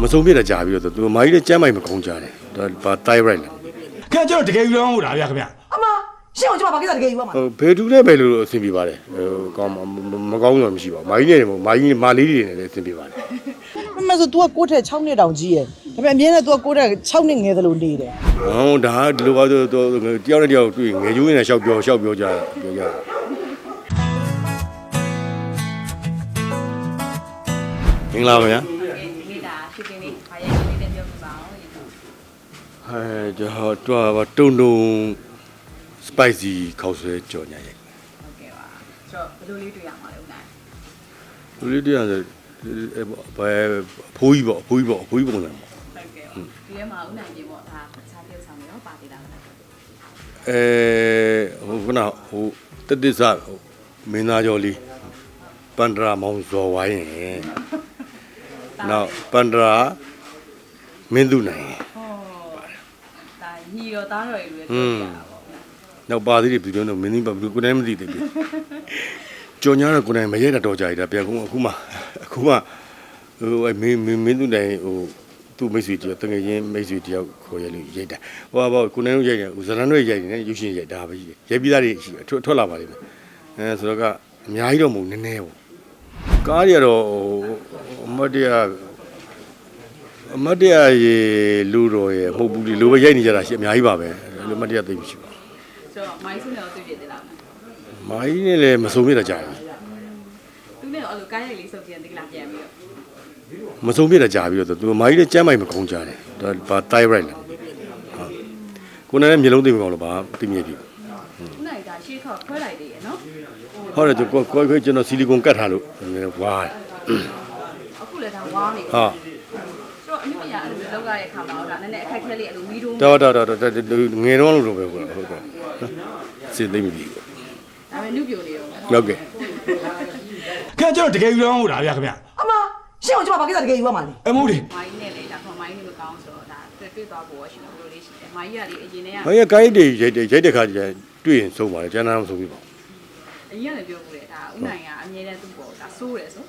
မဆုံးပြတဲ့ကြာပြီးတော့သူမိုင်းလည်းကြမ်းမိုက်မကုန်းကြတယ်ဒါဘာ thyroid လားခင်ဗျကျွန်တော်တကယ်ယူတော့မဟုတ်တာဗျာခင်ဗျအမရှင်းအောင်ကျွန်မဘာကိစ္စတကယ်ယူရမှာဟိုဘယ်သူနဲ့ဘယ်လိုအဆင်ပြေပါတယ်ဟိုကောင်းမကောင်းတော့မရှိပါဘူးမိုင်းနဲ့မိုင်းမာလေးတွေနဲ့လည်းအဆင်ပြေပါတယ်မမဆို तू ကကိုယ့်ထက်6နှစ်တောင်ကြီးရယ်ဒါပေမဲ့အမြဲတမ်း तू ကကိုယ့်ထက်6နှစ်ငယ်သလိုနေတယ်ဟောဒါဒီလိုပါတော့တယောက်နဲ့တယောက်တွေ့ငယ်ကျိုးနဲ့ရှောက်ပြောရှောက်ပြောကြပြောကြမင်္ဂလာပါဗျာ ဟဲကျွန်တော်တော့တုံတုံ spicy ခောက်ဆွဲကြော်ညာရိုက်ဟုတ်ကဲ့ပါဆိုတော့ဘယ်လိုလေးတွေ့ရမှာလဲဦးနိုင်လူလေးတရားဆိုဘယ်ဖိုးကြီးပေါ့ဖိုးကြီးပေါ့ဖိုးကြီးပုံစံပေါ့ဟုတ်ကဲ့ဒီထဲမှာဦးနိုင်ပြင်ပေါ့ဒါခြားပြုတ်ဆောင်ရောပါသေးတာလားအဲဟိုခုနဟိုတတ္တစဟိုမင်းသားကျော်လေးပန္ဒရာမောင်ဇော်ဝိုင်းရင်နောက်ပန္ဒရာမင်းသူနိုင်ရင်ဟောဒါညီ တော်သားတော်တွေလည်းတွေ့ရတာပေါ့နောက်ပါသေးတယ်ဘယ်လိုလဲမင်းသမီးဘာကိုယ်တိုင်မသိသေးဘူးကြော်ညာတော့ကိုယ်တိုင်မရဲတာတော့ကြာရတာပြန်ခုအခုမှအခုမှဟိုအဲမင်းမင်းမင်းသူနိုင်ဟိုသူ့မိတ်ဆွေတယောက်တကယ်ချင်းမိတ်ဆွေတယောက်ခေါ်ရလို့ရိုက်တာဟိုဘောကိုယ်တိုင်ရိုက်တယ်ဇလန်တို့ရိုက်တယ်ရုပ်ရှင်ရိုက်တာပဲကြီးရိုက်ပြီးသားတွေရှိထွက်ထွက်လာပါလိမ့်မယ်အဲဆိုတော့ကအများကြီးတော့မဟုတ်နည်းနည်းပေါ့ကားတွေကတော့ဟိုအမတ်တရ အမတ်တရရေလူတော်ရေမဟုတ်ဘူးလေလိုပဲရိုက်နေကြတာရှိအများကြီးပါပဲလူအမတ်တရသိပြီရှိပါဆိုတော့မိုင်းစုနဲ့တော့တွေ့ပြသေးလားမိုင်းနဲ့လည်းမစုံပြတာကြာပြီသူနဲ့အဲ့လိုကားရိုက်လေးစုပ်ပြန်သေးလားပြန်ပြီးတော့မစုံပြတာကြာပြီတော့သူမိုင်းလည်းကြမ်းမိုက်မကုန်းကြတယ်ဒါဘာ thyroid လားဟုတ်ကိုယ်နဲ့မျိုးလုံးသိမကောင်းလို့ဘာပြမြည်ပြီဦးနိုင်ဒါရှေ့ခေါက်ခွဲလိုက်သေးရနော်ဟုတ်တယ်ကိုကိုကိုကျွန်တော်ဆီလီကွန်ကတ်ထားလို့ဝါအခုလည်းဒါဝါနေဟာဆိုတော့ အနည်းမရအဲ့လိုလောက်ရတဲ့ခါမှာတော့ဒါနည်းနည်းအခက်ခဲလေးအဲ့လိုမီးတုံးတော်တော်တော်တော်ငယ်တော့လို့ပဲဟုတ်တယ်ဟုတ်တယ်စင်သိမပြီဒါပေမဲ့နုပြိုနေရောဟုတ်ကဲ့ခင်ဗျကျွန်တော်တကယ်ယူတော့မဟုတ်တာဗျာခင်ဗျအမရှင်းအောင်ကျွန်မဘာကိစ္စတကယ်ယူရမှာလဲအမှုတွေမိုင်းနဲ့လေဒါကမိုင်းနေမကောင်းဆိုတော့ဒါတွေ့တွေ့သွားဖို့ရှိတယ်ဘယ်လိုလေးရှိတယ်မိုင်းရလေးအရင်တည်းကမိုင်းကကိုင်းတွေရိုက်တယ်ရိုက်တဲ့ခါကျတွေ့ရင်ဆုံးပါတယ်ကျန်တာမဆုံးပြီပါအရင်ကလည်းပြောဘူးလေဒါဦးနိုင်ကအမြဲတမ်းသူ့ပေါ်ဒါစိုးတယ်ဆို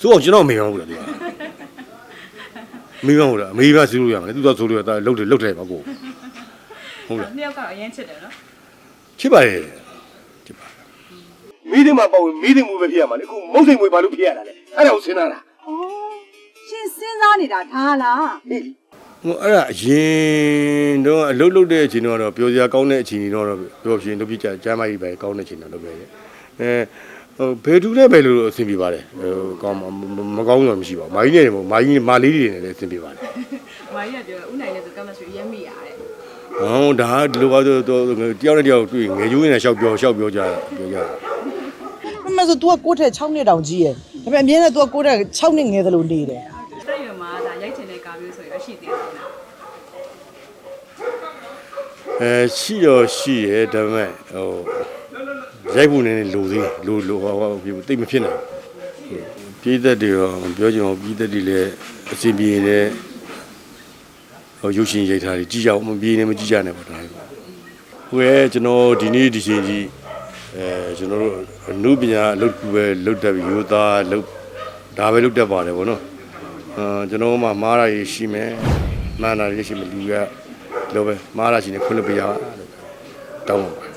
စိုးအောင်ကျွန်တော်မေးမှမဟုတ်လားသူက မေးမှမဟုတ်လားမေးပါစီးလို့ရမှာလေသူတော့ဆိုလို့ရတာလှုပ်တယ်လှုပ်တယ်ပါကိုဟုတ်လားနှစ်ယောက်ကတော့အရင်ချစ်တယ်နော်ချစ်ပါရဲ့ချစ်ပါမီးတင်မှာပေါ့မီးတင်မှုပဲဖြစ်ရမှာလေအခုမုတ်စိမ်မွေဘာလို့ဖြစ်ရတာလဲအဲ့ဒါကိုစဉ်းစားတာရှင်စဉ်းစားနေတာဒါလားဟိုအဲ့ဒါအရင်တော့အလုတ်လုတ်တဲ့အချိန်တော့ပြောစရာကောင်းတဲ့အချိန်တော့ပြောရှင်လုပ်ပြကြကျမ်းမကြီးပဲကောင်းတဲ့အချိန်တော့လုပ်ပြရဲ့အဲ ဟိုဘယ်သူနဲ့ဘယ်လိုအဆင်ပြေပါတယ်ဟိုကောင်းမကောင်းတော့မရှိပါဘူးမိုင်းနဲ့မိုင်းမာလေးတွေနဲ့လည်းအဆင်ပြေပါတယ်မိုင်းရပြောဦးနိုင်နဲ့သူကမဆွေရက်မိရတယ်ဟောဒါဒီလိုပါတော့တယောက်နဲ့တယောက်တွေ့ငယ်ကျိုးနဲ့ရှောက်ပြောရှောက်ပြောကြပြောကြမမဆို तू ကကိုယ့်ထက်6နှစ်တောင်ကြီးရယ်ဒါပေမဲ့အမြဲတမ်း तू ကကိုယ့်ထက်6နှစ်ငယ်သလိုနေတယ်တက်ရွယ်မှာဒါရိုက်ချင်တဲ့ကားမျိုးဆိုရင်အရှိသေးတယ်နော်အဲရှိတော့ရှိရဲဒါပေမဲ့ဟို ရိုက်ဖို့နည်းနည်းလိုသေးလိုလိုဟောတိတ်မဖြစ်နိုင်ပြည်သက်တွေရောပြောချင်အောင်ပြည်သက်တွေလည်းအစီပြေတယ်ဟိုရုပ်ရှင်ရိုက်ထားတယ်ကြည့်ကြအောင်မပြေနေမကြည့်ကြနဲ့ပေါ့ဒါဟိုရဲ့ကျွန်တော်ဒီနေ့ဒီချိန်ကြီးအဲကျွန်တော်တို့အနုပညာအလုပ်ကူပဲလုပ်တတ်ပြီးရိုးသားလုပ်ဒါပဲလုပ်တတ်ပါတယ်ဗောနော်အာကျွန်တော်မှမားရရရှိမယ်မှန်တာရရှိမယ်လူကလောပဲမားရရှိနေခွင့်လို့ပြရလို့တောင်းပါ